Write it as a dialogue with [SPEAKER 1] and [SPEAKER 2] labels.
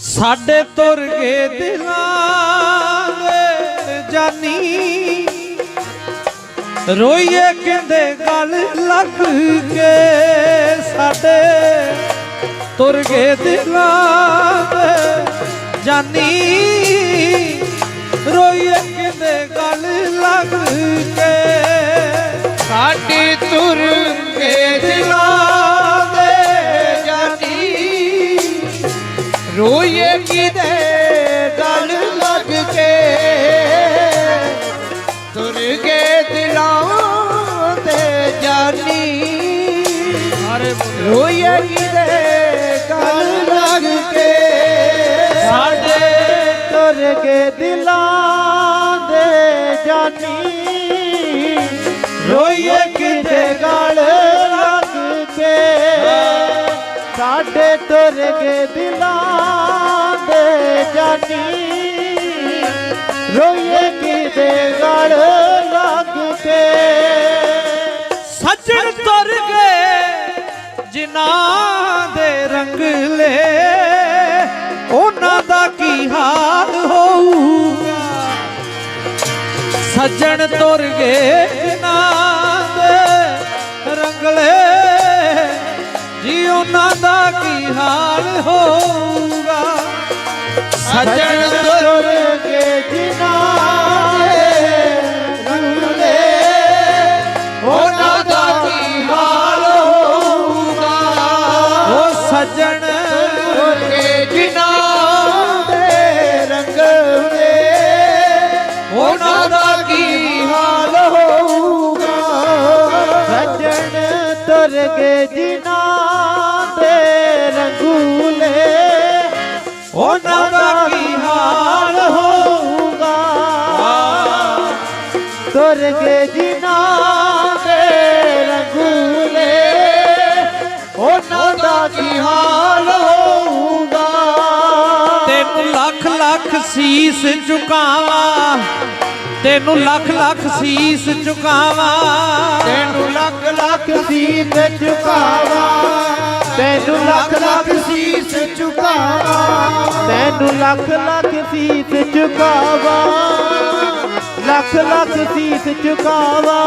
[SPEAKER 1] ਸਾਡੇ ਤੁਰ ਗਏ ਦਿਲਾਂ ਦੇ ਜਾਨੀ। ਰੋਈਏ ਕਹਿੰਦੇ ਗੱਲ ਲੱਗ ਕੇ ਸਾਡੇ ਤੁਰ ਗਏ ਦਿਲਾਂ ਦੇ ਜਾਨੀ। ਰੋਈਏ ਕਹਿੰਦੇ ਗੱਲ
[SPEAKER 2] ਰੋਈਏ ਕਿਤੇ ਗੱਲ ਲੱਗ ਕੇ? ਤੁਰ ਕੇ ਦਿਲਾਂ ਦੇ ਜਾਨੀ। ਰੋਈਏ ਕਿਤੇ ਗੱਲ ਲੱਗ ਕੇ?
[SPEAKER 1] ਸਾਡੇ
[SPEAKER 2] ਤੁਰ ਕੇ ਦਿਲਾਂ ਦੇ ਜਾਨੀ। ਰੋਈਏ ਕਿਤੇ ਗਲ ਲੱਗ ਕੇ? ਸਾਡੇ ਤੁਰ ਕੇ ਦਿਲਾਂ ਦੇ ਰੋਈਏ ਕਿਤੇ ਗਲ ਲੱਗ ਕੇ।
[SPEAKER 1] ਸੱਜਣ ਤੁਰ ਗਏ ਜਿਨ੍ਹਾਂ ਦੇ ਰੰਗਲੇ ਉਹਨਾਂ ਦਾ ਕੀ ਹਾਲ ਹੋਊਗਾ? ਸੱਜਣ ਤੁਰ ਗਏ ਜਿਨ੍ਹਾਂ ਦੇ ਰੰਗਲੇ ਜੀ ਉਹਨਾਂ ਦਾ ਕੀ ਹਾਲ ਹੋਊਗਾ?
[SPEAKER 2] ਸੱਜਣ ਤੁਰ ਕੇ ਜਿਨ੍ਹਾਂ ਦੇ ਰੰਗਲੇ ਉਹਨਾਂ ਦਾ ਕੀ ਹਾਲ ਹੋਊਗਾ?
[SPEAKER 1] ਉਹ ਸੱਜਣ
[SPEAKER 2] ਤੁਰ ਕੇ ਜਿਨ੍ਹਾਂ ਦੇ ਰੰਗਲੇ ਉਹਨਾਂ ਦਾ ਕੀ ਹਾਲ ਹੋਊਗਾ? ਸੱਜਣ ਤੁਰ ਕੇ ਜਿਨ੍ਹਾਂ ਦੇ ਰੰਗੂਲੇ ਉਹਨਾਂ ਤੁਰ ਕੇ ਜਿਨ੍ਹਾਂ ਦੇ ਰੰਗੂਲੇ ਉਹਨਾਂ ਦਾ ਕੀ ਹਾਲ ਹੋਊਗਾ?
[SPEAKER 1] ਤੈਨੂੰ ਲੱਖ ਲੱਖ ਸੀਸ ਝੁਕਾਵਾਂ ਤੈਨੂੰ ਲੱਖ ਲੱਖ ਸੀਸ ਝੁਕਾਵਾਂ
[SPEAKER 2] ਤੈਨੂੰ ਲੱਖ ਲੱਖ ਸੀਸ ਝੁਕਾਵਾ ਤੈਨੂੰ ਲੱਖ ਲੱਖ ਸੀਸ ਝੁਕਾਵਾ ਤੈਨੂੰ ਲੱਖ ਲੱਖ ਸੀਸ ਝੁਕਾਵਾ ਲੱਖ ਲੱਖ ਸੀਸ ਝੁਕਾਵਾ